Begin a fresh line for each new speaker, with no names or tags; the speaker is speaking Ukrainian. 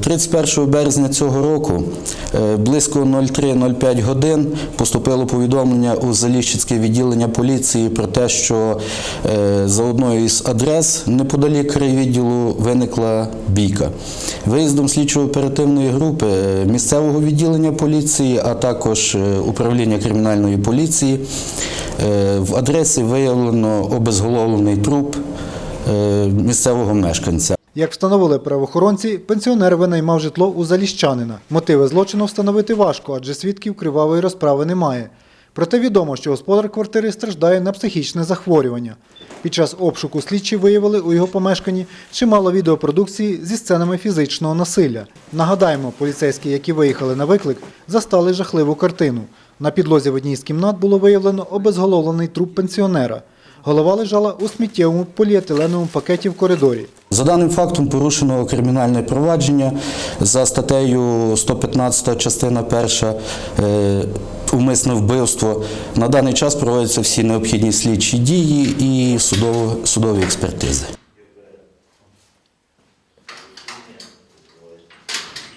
31 березня цього року е, близько 03.05 годин поступило повідомлення у Заліщицьке відділення поліції про те, що е, за одною із адрес неподалік райвідділу виникла бійка. Виїздом слідчо-оперативної групи е, місцевого відділення поліції, а також е, управління кримінальної поліції е, в адресі виявлено обезголовлений труп е, місцевого мешканця.
Як встановили правоохоронці, пенсіонер винаймав житло у заліщанина. Мотиви злочину встановити важко, адже свідків кривавої розправи немає. Проте відомо, що господар квартири страждає на психічне захворювання. Під час обшуку слідчі виявили у його помешканні чимало відеопродукції зі сценами фізичного насилля. Нагадаємо, поліцейські, які виїхали на виклик, застали жахливу картину. На підлозі в одній з кімнат було виявлено обезголовлений труп пенсіонера. Голова лежала у сміттєвому поліетиленовому пакеті в коридорі.
За даним фактом порушено кримінальне провадження за статтею 115 частина 1 умисне вбивство. На даний час проводяться всі необхідні слідчі дії і судові експертизи.